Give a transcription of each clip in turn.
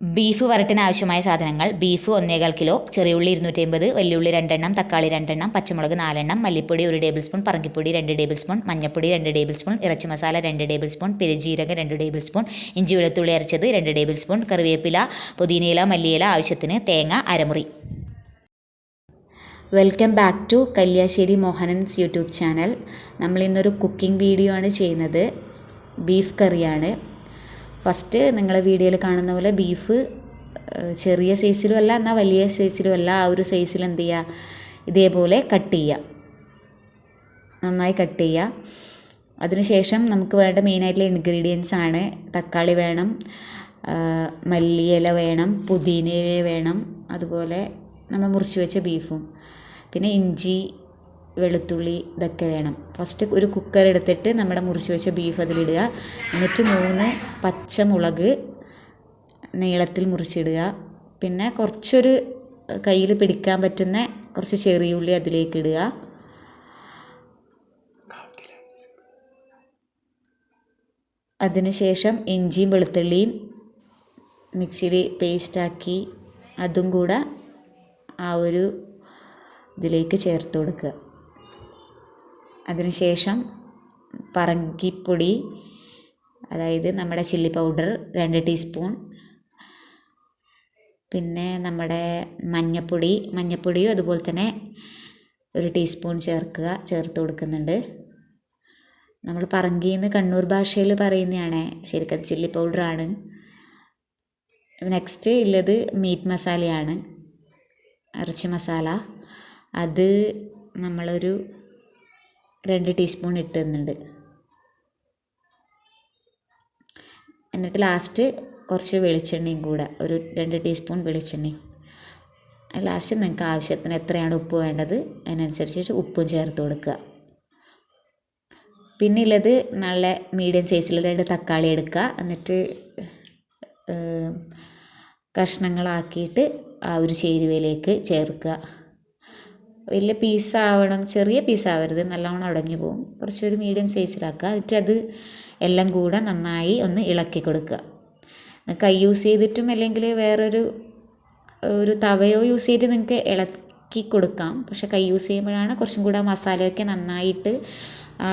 Beef വരട്ടിന് ആവശ്യമായ സാധനങ്ങൾ beef ഒന്നേകാൽ കിലോ ചെറിയുള്ളി ഇരുന്നൂറ്റി അമ്പത് വലിയുള്ളി രണ്ടെണ്ണം തക്കാളി രണ്ടെണ്ണം പച്ചമുളക് നാലെണ്ണം മല്ലിപ്പൊടി ഒരു ടേബിൾ സ്പൂൺ പറങ്കിപ്പൊടി രണ്ട് ടേബിൾ സ്പൂൺ മഞ്ഞപ്പൊടി രണ്ട് ടേബിൾ സ്പൂൺ ഇറച്ചി മസാല രണ്ട് ടേബിൾ സ്പൂൺ പെരുജീരകം രണ്ട് ടേബിൾ സ്പൂൺ ഇഞ്ചി വെളുത്തുള്ളി അരച്ചത് രണ്ട് ടേബിൾ സ്പൂൺ കറിവേപ്പില പുതിനയില മല്ലിയില ആവശ്യത്തിന് തേങ്ങ അരമുറി. Welcome back to Kalliasseri Mohanan's YouTube channel. നമ്മൾ ഇന്നൊരു കുക്കിംഗ് വീഡിയോ ആണ് ചെയ്യുന്നത്. ബീഫ് കറിയാണ്. ഫസ്റ്റ് നിങ്ങളെ വീഡിയോയിൽ കാണുന്ന പോലെ ബീഫ് ചെറിയ സൈസിലും അല്ല എന്നാൽ വലിയ സൈസിലും അല്ല ആ ഒരു സൈസിൽ എന്ത് ചെയ്യുക ഇതേപോലെ കട്ട് ചെയ്യുക നന്നായി കട്ട് ചെയ്യുക അതിനുശേഷം നമുക്ക് വേണ്ട മെയിനായിട്ടുള്ള ഇൻഗ്രീഡിയൻസ് ആണ് തക്കാളി വേണം മല്ലിയില വേണം പുതിനയില വേണം അതുപോലെ നമ്മൾ മുറിച്ച് വെച്ച ബീഫും പിന്നെ ഇഞ്ചി വെളുത്തുള്ളി ഇതൊക്കെ വേണം. ഫസ്റ്റ് ഒരു കുക്കർ എടുത്തിട്ട് നമ്മുടെ മുറിച്ച് വെച്ച ബീഫ് അതിലിടുക. എന്നിട്ട് മൂന്ന് പച്ചമുളക് നീളത്തിൽ മുറിച്ചിടുക. പിന്നെ കുറച്ചൊരു കയ്യിൽ പിടിക്കാൻ പറ്റുന്ന കുറച്ച് ചെറിയുള്ളി അതിലേക്ക് ഇടുക. അതിനുശേഷം ഇഞ്ചിയും വെളുത്തുള്ളിയും മിക്സിയിൽ പേസ്റ്റാക്കി അതും കൂടെ ആ ഒരു ഇതിലേക്ക് ചേർത്ത് കൊടുക്കുക. അതിനുശേഷം പറങ്കിപ്പൊടി അതായത് നമ്മുടെ ചില്ലി പൗഡർ രണ്ട് ടീസ്പൂൺ. പിന്നെ നമ്മുടെ മഞ്ഞപ്പൊടി മഞ്ഞപ്പൊടിയും അതുപോലെ തന്നെ ഒരു ടീസ്പൂൺ ചേർക്കുക ചേർത്ത് കൊടുക്കുന്നുണ്ട്. നമ്മൾ പറങ്കിന്ന് കണ്ണൂർ ഭാഷയിൽ പറയുന്നതാണ് ശരിക്കും ചില്ലി പൗഡറാണ്. നെക്സ്റ്റ് ഉള്ളത് മീറ്റ് മസാലയാണ് ഇറച്ചി മസാല. അത് നമ്മളൊരു രണ്ട് ടീസ്പൂൺ ഇട്ടുന്നുണ്ട് എന്നിട്ട് ലാസ്റ്റ് കുറച്ച് വെളിച്ചെണ്ണയും കൂടെ ഒരു രണ്ട് ടീസ്പൂൺ വെളിച്ചെണ്ണയും. ലാസ്റ്റ് നിങ്ങൾക്ക് ആവശ്യത്തിന് എത്രയാണ് ഉപ്പ് വേണ്ടത് അതിനനുസരിച്ചിട്ട് ഉപ്പും ചേർത്ത് കൊടുക്കുക. പിന്നെ ഉള്ളത് നല്ല മീഡിയം സൈസിൽ രണ്ട് തക്കാളി എടുക്കുക. എന്നിട്ട് കഷ്ണങ്ങളാക്കിയിട്ട് ആ ഒരു ചേരുവയിലേക്ക് ചേർക്കുക. വലിയ പീസാവണം ചെറിയ പീസാവരുത് നല്ലോണം ഉടഞ്ഞു പോകും. കുറച്ചൊരു മീഡിയം സൈസിലാക്കുക എന്നിട്ട് അത് എല്ലാം കൂടെ നന്നായി ഒന്ന് ഇളക്കി കൊടുക്കുക. കൈ യൂസ് ചെയ്തിട്ടും അല്ലെങ്കിൽ വേറൊരു ഒരു തവയോ യൂസ് ചെയ്ത് നിങ്ങൾക്ക് ഇളക്കി കൊടുക്കാം. പക്ഷെ കൈ യൂസ് ചെയ്യുമ്പോഴാണ് കുറച്ചും കൂടെ മസാലയൊക്കെ നന്നായിട്ട് ആ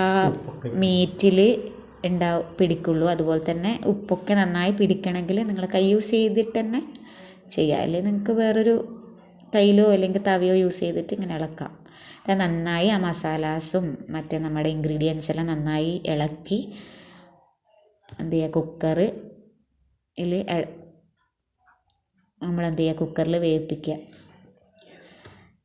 മീറ്റിൽ ഉണ്ടാവും പിടിക്കുള്ളൂ. അതുപോലെ തന്നെ ഉപ്പൊക്കെ നന്നായി പിടിക്കണമെങ്കിൽ നിങ്ങൾ കൈ യൂസ് ചെയ്തിട്ട് തന്നെ ചെയ്യുക അല്ലെങ്കിൽ നിങ്ങൾക്ക് വേറൊരു കയ്യിലോ അല്ലെങ്കിൽ തവയോ യൂസ് ചെയ്തിട്ട് ഇങ്ങനെ ഇളക്കാം. നന്നായി ആ മസാലാസും മറ്റേ നമ്മുടെ ഇൻഗ്രീഡിയൻസ് എല്ലാം നന്നായി ഇളക്കി എന്ത് ചെയ്യുക കുക്കറ് ഇതിൽ നമ്മൾ എന്ത് ചെയ്യുക കുക്കറിൽ വേവിപ്പിക്കുക.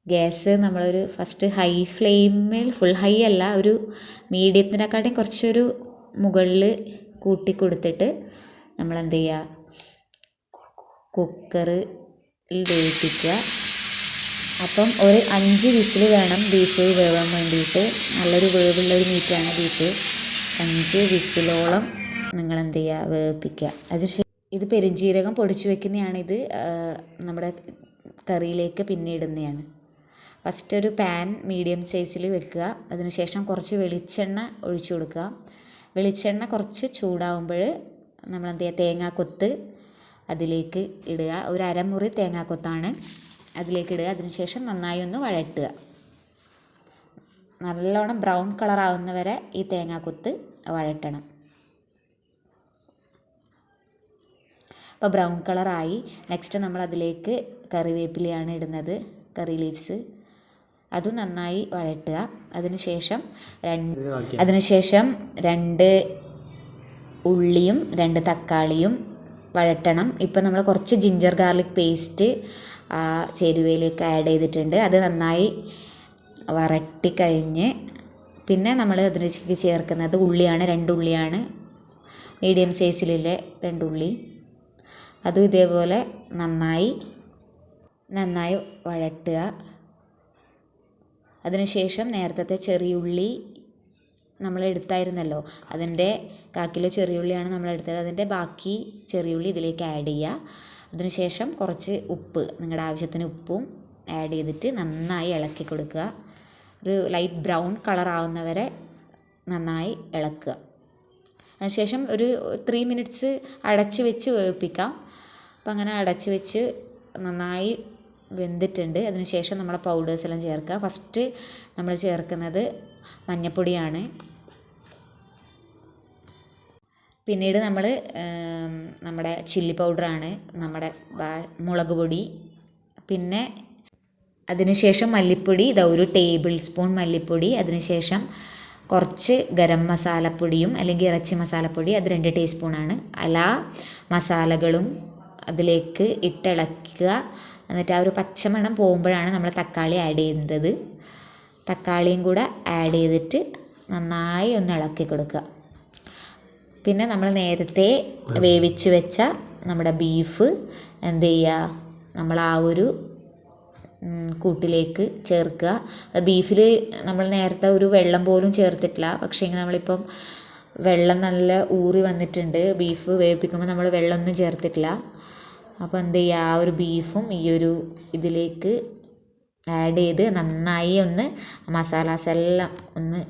ഗ്യാസ് നമ്മളൊരു ഫസ്റ്റ് ഹൈ ഫ്ലെയിമിൽ ഫുൾ ഹൈ അല്ല ഒരു മീഡിയത്തിനെക്കാട്ടിയും കുറച്ചൊരു മുകളിൽ കൂട്ടി കൊടുത്തിട്ട് നമ്മൾ ചെയ്യുക കുക്കറിൽ വേവിപ്പിക്കുക. അപ്പം ഒരു അഞ്ച് വിസിൽ വേണം ബീഫ് വേവാൻ വേണ്ടിയിട്ട് നല്ലൊരു വേവുള്ള ഒരു മീറ്റാണ് ബീഫ് അഞ്ച് വിസിലോളം നിങ്ങൾ എന്ത് ചെയ്യുക വേവിപ്പിക്കുക അത് ഇത് പെരുംജീരകം പൊടിച്ചു വെക്കുന്നതാണ് ഇത് നമ്മുടെ കറിയിലേക്ക് പിന്നെ ഇടുന്നതാണ് ഫസ്റ്റ് ഒരു പാൻ മീഡിയം സൈസിൽ വെക്കുക. അതിനുശേഷം കുറച്ച് വെളിച്ചെണ്ണ ഒഴിച്ചു കൊടുക്കുക. വെളിച്ചെണ്ണ കുറച്ച് ചൂടാവുമ്പോൾ നമ്മൾ എന്ത് ചെയ്യുക തേങ്ങാക്കൊത്ത് അതിലേക്ക് ഇടുക. ഒരു അരമുറി തേങ്ങാക്കൊത്താണ്. അതിലേക്ക് ഇടുക. അതിനുശേഷം നന്നായി ഒന്ന് വഴട്ടുക നല്ലോണം ബ്രൗൺ കളർ ആവുന്നവരെ ഈ തേങ്ങാക്കൊത്ത് വഴട്ടണം അപ്പോൾ ബ്രൗൺ കളറായി നെക്സ്റ്റ് നമ്മൾ അതിലേക്ക് കറിവേപ്പിലയാണ് ഇടുന്നത്. Curry leaves. അതും നന്നായി വഴട്ടുക അതിനുശേഷം രണ്ട് അതിനുശേഷം രണ്ട് ഉള്ളിയും രണ്ട് തക്കാളിയും വഴട്ടണം. ഇപ്പം നമ്മൾ കുറച്ച് ജിഞ്ചർ ഗാർലിക് പേസ്റ്റ് ചേരുവയിലേക്ക് ആഡ് ചെയ്തിട്ടുണ്ട്. അത് നന്നായി വരട്ടി കഴിഞ്ഞ് പിന്നെ നമ്മൾ അതിലേക്ക് ചേർക്കുന്നത് ഉള്ളിയാണ് രണ്ട് ഉള്ളിയാണ്. മീഡിയം സൈസിലുള്ള രണ്ട് ഉള്ളി. അതും ഇതേപോലെ നന്നായി നന്നായി വഴട്ടുക. അതിനുശേഷം നേരത്തെ ചെറിയുള്ളി നമ്മൾ എടുത്തായിരുന്നല്ലോ. അതിന്റെ കാക്കിലോ ചെറിയുള്ളിയാണ് നമ്മൾ എടുത്തത്. അതിന്റെ ബാക്കി ചെറിയുള്ളി ഇതിലേക്ക് ആഡ് ചെയ്യുക. അതിനുശേഷം കുറച്ച് ഉപ്പ് നിങ്ങളുടെ ആവശ്യത്തിന് ഉപ്പും ആഡ് ചെയ്തിട്ട് നന്നായി ഇളക്കി കൊടുക്കുക. ഒരു ലൈറ്റ് ബ്രൗൺ കളർ ആവുന്നവരെ നന്നായി ഇളക്കുക. അതിനുശേഷം ഒരു ത്രീ മിനിറ്റ്സ് അടച്ച് വെച്ച് വേവിപ്പിക്കാം. അപ്പം അങ്ങനെ അടച്ച് വെച്ച് നന്നായി വെന്തിട്ടുണ്ട്. അതിനുശേഷം നമ്മൾ പൗഡേഴ്സ് എല്ലാം ചേർക്കുക. ഫസ്റ്റ് നമ്മൾ ചേർക്കുന്നത് മഞ്ഞൾപ്പൊടിയാണ് പിന്നീട് നമ്മൾ നമ്മുടെ ചില്ലി പൗഡറാണ് നമ്മുടെ മുളക് പൊടി പിന്നെ അതിനുശേഷം മല്ലിപ്പൊടി ഇതാ ഒരു ടേബിൾ സ്പൂൺ മല്ലിപ്പൊടി അതിനുശേഷം കുറച്ച് ഗരം മസാലപ്പൊടിയും അല്ലെങ്കിൽ ഇറച്ചി മസാലപ്പൊടി അത് രണ്ട് ടീസ്പൂണാണ്. അല മസാലകളും അതിലേക്ക് ഇട്ടിളക്കുക. എന്നിട്ട് ആ ഒരു പച്ചമണം പോകുമ്പോഴാണ് നമ്മൾ തക്കാളി ആഡ് ചെയ്യേണ്ടത് തക്കാളിയും കൂടെ ആഡ് ചെയ്തിട്ട് നന്നായി ഒന്ന് ഇളക്കി കൊടുക്കുക. പിന്നെ നമ്മൾ നേരത്തെ വേവിച്ച് വെച്ച നമ്മുടെ ബീഫ് എന്ത് ചെയ്യുക? നമ്മൾ ആ ഒരു കൂട്ടിലേക്ക് ചേർക്കുക. ബീഫിൽ നമ്മൾ നേരത്തെ ഒരു വെള്ളം പോലും ചേർത്തിട്ടില്ല. പക്ഷേ നമ്മളിപ്പം വെള്ളം നല്ല ഊറി വന്നിട്ടുണ്ട്. ബീഫ് വേവിപ്പിക്കുമ്പോൾ നമ്മൾ വെള്ളമൊന്നും ചേർത്തിട്ടില്ല. അപ്പോൾ എന്ത് ചെയ്യുക? ആ ഒരു ബീഫും ഈ ഒരു ഇതിലേക്ക് ആഡ് ചെയ്ത് നന്നായി ഒന്ന് മസാലാസ് എല്ലാം ഒന്ന്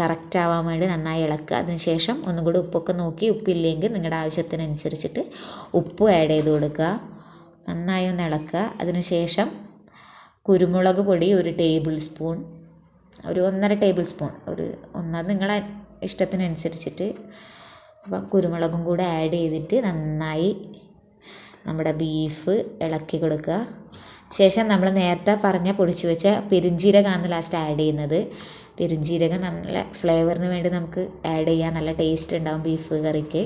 കറക്റ്റ് ആവാൻ വേണ്ടി നന്നായി ഇളക്കുക. അതിനുശേഷം ഒന്നും കൂടി ഉപ്പൊക്കെ നോക്കി ഉപ്പില്ലെങ്കിൽ നിങ്ങളുടെ ആവശ്യത്തിനനുസരിച്ചിട്ട് ഉപ്പ് ആഡ് ചെയ്ത് കൊടുക്കുക. നന്നായി ഒന്ന് ഇളക്കുക. അതിനുശേഷം കുരുമുളക് പൊടി ഒരു ടേബിൾ സ്പൂൺ ഒരു ഒന്നര ടേബിൾ സ്പൂൺ ഒരു ഒന്നത് നിങ്ങളെ ഇഷ്ടത്തിനനുസരിച്ചിട്ട് അപ്പം കുരുമുളകും കൂടെ ആഡ് ചെയ്തിട്ട് നന്നായി നമ്മുടെ ബീഫ് ഇളക്കി കൊടുക്കുക. ശേഷം നമ്മൾ നേരത്തെ പറഞ്ഞ പൊടിച്ചു വെച്ച പെരുംജീരകമാണ് ലാസ്റ്റ് ആഡ് ചെയ്യുന്നത്. പെരുംജീരകം നല്ല ഫ്ലേവറിന് വേണ്ടി നമുക്ക് ആഡ് ചെയ്യാൻ നല്ല ടേസ്റ്റ് ഉണ്ടാവും ബീഫ് കറിക്ക്.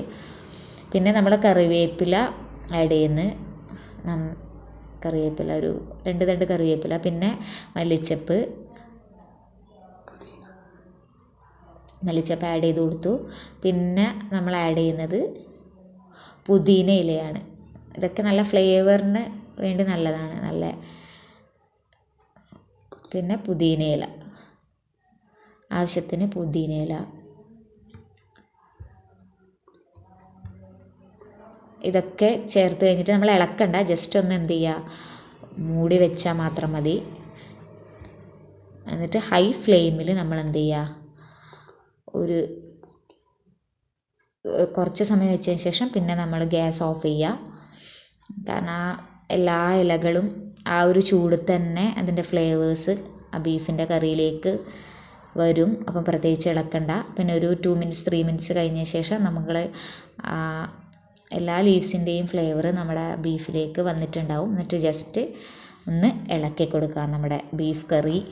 പിന്നെ നമ്മൾ കറിവേപ്പില ആഡ് ചെയ്യുന്നു. കറിവേപ്പില ഒരു രണ്ട് തണ്ട് കറിവേപ്പില പിന്നെ മല്ലിച്ചപ്പ്. മല്ലിച്ചപ്പ് ആഡ് ചെയ്ത് കൊടുത്തു. പിന്നെ നമ്മൾ ആഡ് ചെയ്യുന്നത് പുതിന ഇലയാണ്. ഇതൊക്കെ നല്ല ഫ്ലേവറിന് വേണ്ടി നല്ലതാണ്. നല്ല പിന്നെ പുതിനയില. ആവശ്യത്തിന് പുതിനയില. ഇതൊക്കെ ചേർത്ത് കഴിഞ്ഞിട്ട് നമ്മൾ ഇളക്കണ്ട. ജസ്റ്റ് ഒന്ന് എന്ത് ചെയ്യുക? മൂടി വെച്ചാൽ മാത്രം മതി. എന്നിട്ട് ഹൈ ഫ്ലെയിമിൽ നമ്മൾ എന്ത് ചെയ്യുക? ഒരു കുറച്ച് സമയം വെച്ചതിന് ശേഷം പിന്നെ നമ്മൾ ഗ്യാസ് ഓഫ് ചെയ്യുക. കാരണം ആ എല്ലാ ഇലകളും ആ ഒരു ചൂട് തന്നെ അതിന്റെ ഫ്ലേവേഴ്സ് ആ ബീഫിന്റെ കറിയിലേക്ക് വരും. അപ്പം പ്രത്യേകിച്ച് ഇളക്കണ്ട. പിന്നെ ഒരു ടു മിനിറ്റ്സ് ത്രീ മിനിറ്റ്സ് കഴിഞ്ഞ ശേഷം നമ്മൾ എല്ലാ ലീവ്സിന്റെയും ഫ്ലേവർ നമ്മുടെ ബീഫിലേക്ക് വന്നിട്ടുണ്ടാവും. എന്നിട്ട് ജസ്റ്റ് ഒന്ന് ഇളക്കി കൊടുക്കുക നമ്മുടെ ബീഫ് കറി.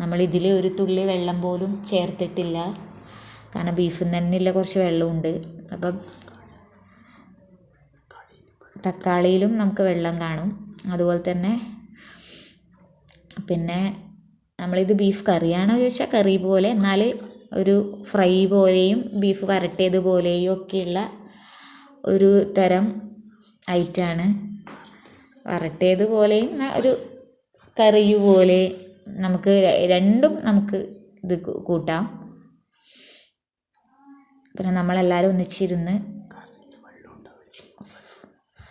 നമ്മളിതിൽ ഒരു തുള്ളി വെള്ളം പോലും ചേർത്തിട്ടില്ല. കാരണം ബീഫിൽ നിന്നുള്ള കുറച്ച് വെള്ളമുണ്ട്. അപ്പം തക്കാളിയിലും നമുക്ക് വെള്ളം കാണും. അതുപോലെ തന്നെ പിന്നെ നമ്മളിത് ബീഫ് കറിയാണോ ചോദിച്ചാൽ കറി പോലെ എന്നാൽ ഒരു ഫ്രൈ പോലെയും ബീഫ് വരട്ടിയത് പോലെയും ഒക്കെയുള്ള ഒരു തരം ഐറ്റാണ് വരട്ടിയത് പോലെയും ഒരു കറി പോലെ നമുക്ക് രണ്ടും നമുക്ക് ഇത് കൂട്ടാം. പിന്നെ നമ്മളെല്ലാവരും ഒന്നിച്ചിരുന്ന്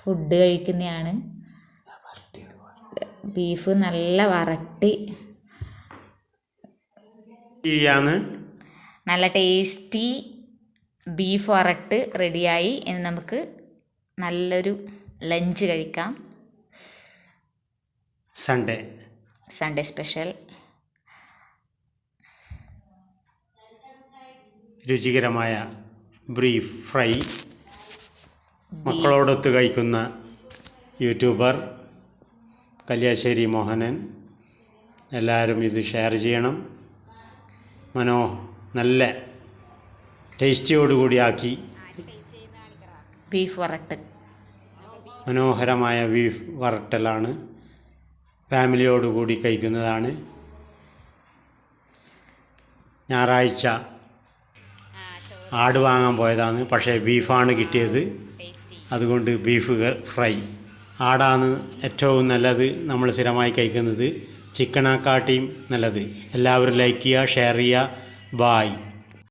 ഫുഡ് കഴിക്കുന്നതാണ് ബീഫ് നല്ല വരട്ടി. നല്ല ടേസ്റ്റി ബീഫ് വറട്ട് റെഡിയായി. ഇനി നമുക്ക് നല്ലൊരു ലഞ്ച് കഴിക്കാം. സൺഡേ. Sunday special. രുചികരമായ ബ്രീഫ് ഫ്രൈ. മക്കളോടൊത്ത് കഴിക്കുന്ന യൂട്യൂബർ കല്യാശ്ശേരി മോഹനൻ എല്ലാവരും ഇത് ഷെയർ ചെയ്യണം. മനോ നല്ല ടേസ്റ്റിയോടുകൂടി ആക്കി. ബീഫ് വറട്ട് മനോഹരമായ ബീഫ് വറട്ടലാണ് ഫാമിലിയോടുകൂടി കഴിക്കുന്നതാണ്. ഞായറാഴ്ച ആട് വാങ്ങാൻ പോയതാണ്. പക്ഷേ ബീഫാണ് കിട്ടിയത്. അതുകൊണ്ട് ബീഫ് ഫ്രൈ. ആടാണ് ഏറ്റവും നല്ലത് നമ്മൾ സ്ഥിരമായി കഴിക്കുന്നത്. ചിക്കനാക്കാട്ടിയും നല്ലത്. എല്ലാവരും ലൈക്ക് ചെയ്യുക ഷെയർ ചെയ്യുക. ബായ്